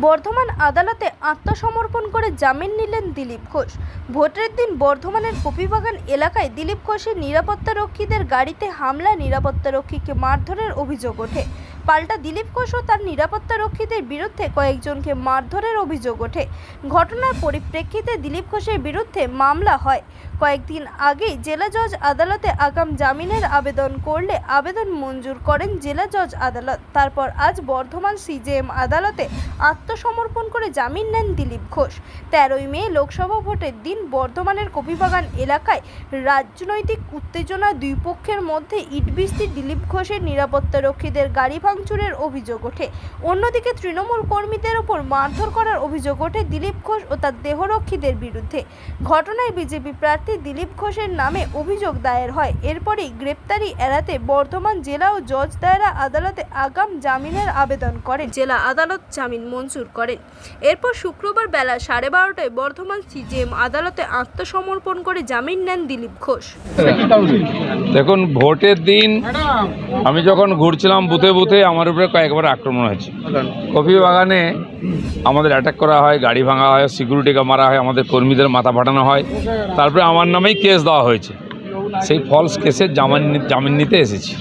বর্ধমান আদালতে আত্মসমর্পণ করে জামিন নিলেন দিলীপ ঘোষ। ভোটের দিন বর্ধমানের কপিবাগান এলাকায় দিলীপ ঘোষের নিরাপত্তারক্ষীদের গাড়িতে হামলা, নিরাপত্তারক্ষীকে মারধরের অভিযোগ ওঠে। পাল্টা দিলীপ ঘোষ ও তার নিরাপত্তারক্ষীদের বিরুদ্ধে কয়েকজনকে মারধরের অভিযোগ ওঠে। ঘটনার পরিপ্রেক্ষিতে দিলীপ ঘোষের বিরুদ্ধে মামলা হয়। কয়েকদিন আগেই জেলা জজ আদালতে আগাম জামিনের আবেদন করলে আবেদন মঞ্জুর করেন জেলা জজ আদালত। তারপর আজ বর্ধমান সিজেএম আদালতে আত্মসমর্পণ করে জামিন নেন দিলীপ ঘোষ। তেরোই মে লোকসভা ভোটের দিন বর্ধমানের কপিবাগান এলাকায় রাজনৈতিক উত্তেজনা দুই পক্ষের মধ্যে ইটবিস্তি দিলীপ ঘোষের নিরাপত্তারক্ষীদের গাড়ি ভাঙচুরের অভিযোগ ওঠে। অন্যদিকে তৃণমূল কর্মীদের ওপর মারধর করার অভিযোগ ওঠে দিলীপ ঘোষ ও তার দেহরক্ষীদের বিরুদ্ধে। ঘটনায় বিজেপি প্রার্থী দিলীপ ঘোষের নামে অভিযোগ দায়ের হয়। এরপরেই গ্রেপ্তারি এড়াতে বর্ধমান জেলা ও জজ দায়রা আদালতে আগাম জামিনের আবেদন করেন। জেলা আদালত জামিন মঞ্জুর করেন। এরপর শুক্রবার বেলা সাড়ে বারোটায় বর্ধমান সিজিএম আদালতে আত্মসমর্পণ করে জামিন নেন দিলীপ ঘোষ। দেখুন, ভোটের দিন আমি যখন ঘুরছিলাম বুথে বুথে আমার উপরে কয়েকবার আক্রমণ হয়েছে। কফি বাগানে আমাদের অ্যাটাক করা হয়, গাড়ি ভাঙা হয় সিকিউরিটিকে মারা হয়, আমাদের কর্মীদের মাথা ফাটানো হয়। তারপরে আমার নামেই কেস দেওয়া হয়েছে। সেই ফলস কেসের জামিন জামিন নিতে এসেছি।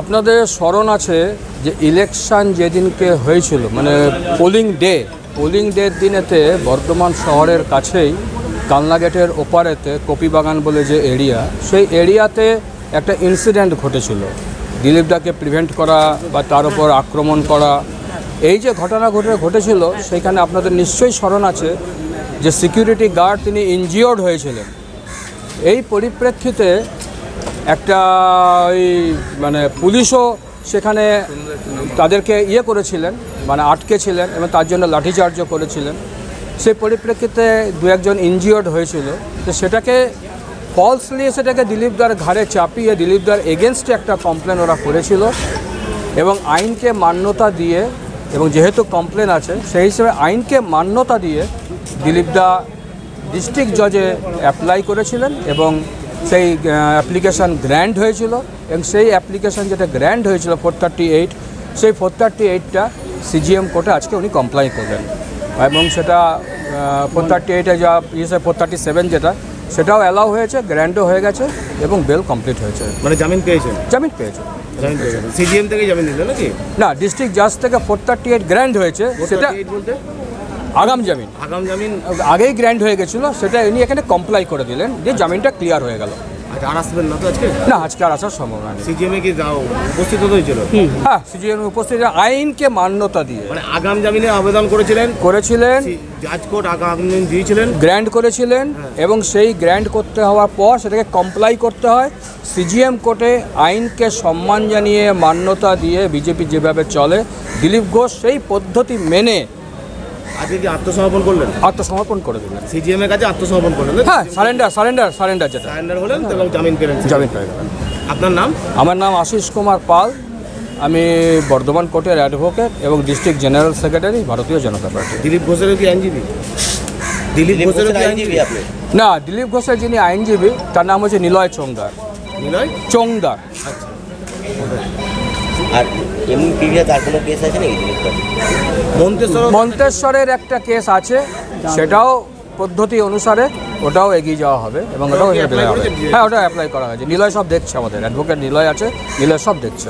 আপনাদের স্মরণ আছে যে ইলেকশন যেদিনকে হয়েছিল মানে পোলিং ডে পোলিং ডের দিনেতে বর্ধমান শহরের কাছেই কালনা গেটের ওপারেতে কপিবাগান বলে যে এরিয়া সেই এরিয়াতে একটা ইনসিডেন্ট ঘটেছিল। দিলীপদাকে প্রিভেন্ট করা বা তার উপর আক্রমণ করা। এই যে ঘটনা ঘটে ঘটেছিল, সেখানে আপনাদের নিশ্চয়ই স্মরণ আছে যে সিকিউরিটি গার্ড তিনি ইনজিওর্ড হয়েছিলেন। এই পরিপ্রেক্ষিতে একটা ওই মানে পুলিশও সেখানে তাদেরকে ইয়ে করেছিলেন মানে আটকে ছিলেন এবং তার জন্য লাঠিচার্জও করেছিলেন। সেই পরিপ্রেক্ষিতে দু একজন ইনজিওর্ড হয়েছিল। তো সেটাকে ফলসলি সেটাকে দিলীপদার ঘাড়ে চাপিয়ে দিলীপদার এগেনস্টে একটা কমপ্লেন ওরা করেছিল এবং আইনকে মান্যতা দিয়ে এবং যেহেতু কমপ্লেন আছে, সেই হিসেবে আইনকে মান্যতা দিয়ে দিলীপদা ডিস্ট্রিক্ট জজে অ্যাপ্লাই করেছিলেন এবং সেই অ্যাপ্লিকেশান গ্র্যান্ড হয়েছিল এবং সেই অ্যাপ্লিকেশান যেটা গ্র্যান্ড হয়েছিল ফোর থার্টি এইট সেই ফোর থার্টি এইটটা সিজিএম কোর্টে আজকে উনি কমপ্লাই করলেন। এবং সেটা ফোর থার্টি এইটে যা ইসে ফোর থার্টি সেভেন যেটা সেটাও অ্যালাউ হয়েছে গ্র্যান্ডও হয়ে গেছে এবং বেল কমপ্লিট হয়েছে। মানে জামিন পেয়েছে। জামিন পেয়েছে সিজিএম থেকে জামিন দিলেন নাকি? না ডিস্ট্রিক্ট জাজ থেকে ফোর থার্টি এইট গ্র্যান্ড হয়েছে সেটা 48 বলতে? আগাম জামিন। আগাম জামিন? আগেই গ্র্যান্ড হয়ে গেছিল সেটা উনি এখানে কমপ্লাই করে দিলেন যে জামিনটা ক্লিয়ার হয়ে গেল। আচ্ছা আর আসবেন না তো আজকে? না আজকে আর আসার সম্ভাবনা নেই। সিজিএম কি যাও? উপস্থিত হতে হয়েছিল। হ্যাঁ সিজিএম উপস্থিত আইনকে মান্যতা দিয়ে। মানে আগাম জামিনে আবেদন করেছিলেন? করেছিলেন। জাজ আগাম জামিন দিয়েছিলেন? গ্র্যান্ড করেছিলেন এবং সেই গ্র্যান্ড করতে হওয়ার পর সেটাকে কমপ্লাই করতে হয়। সিজিএম কোর্টে আইনকে সম্মান জানিয়ে মান্যতা দিয়ে বিজেপি যেভাবে চলে দিলীপ ঘোষ সেই পদ্ধতি মেনে আজকে কি আত্মসমর্পণ করলেন? আত্মসমর্পণ করে দিলেন। সিজিএম এর কাছে আত্মসমর্পণ করলেন? হ্যাঁ সারেন্ডার সারেন্ডার সারেন্ডার যেটা। সারেন্ডার হলেন এবং জামিন পেলেন জামিন পেয়ে গেলেন। আপনার নাম? আমার নাম আশিস কুমার পাল। আমি বর্ধমান কোর্টের অ্যাডভোকেট এবং ডিস্ট্রিক্ট জেনারেল সেক্রেটারি ভারতীয় জনতা পার্টি। দিলীপ ঘোষের কি আইনজীবী? দিলীপ ঘোষের কি আইনজীবী? আপনি? না দিলীপ ঘোষের যিনি আইনজীবী তার নাম হচ্ছে নিলয় চোংদার। নিলয়? চোংদার। আর এমনি প্রিভিয়াস আর কোনো কেস আছে নাকি দিলীপ ঘোষ? মন্তেশ্বর মন্তেশ্বরের একটা কেস আছে সেটাও পদ্ধতি অনুসারে ওটাও এগিয়ে যাওয়া হবে এবং ওটাও ওটা দেওয়া হবে। হ্যাঁ ওটা অ্যাপ্লাই করা হয়েছে। নিলয় সব দেখছে আমাদের অ্যাডভোকেট নিলয় আছে নিলয় সব দেখছে।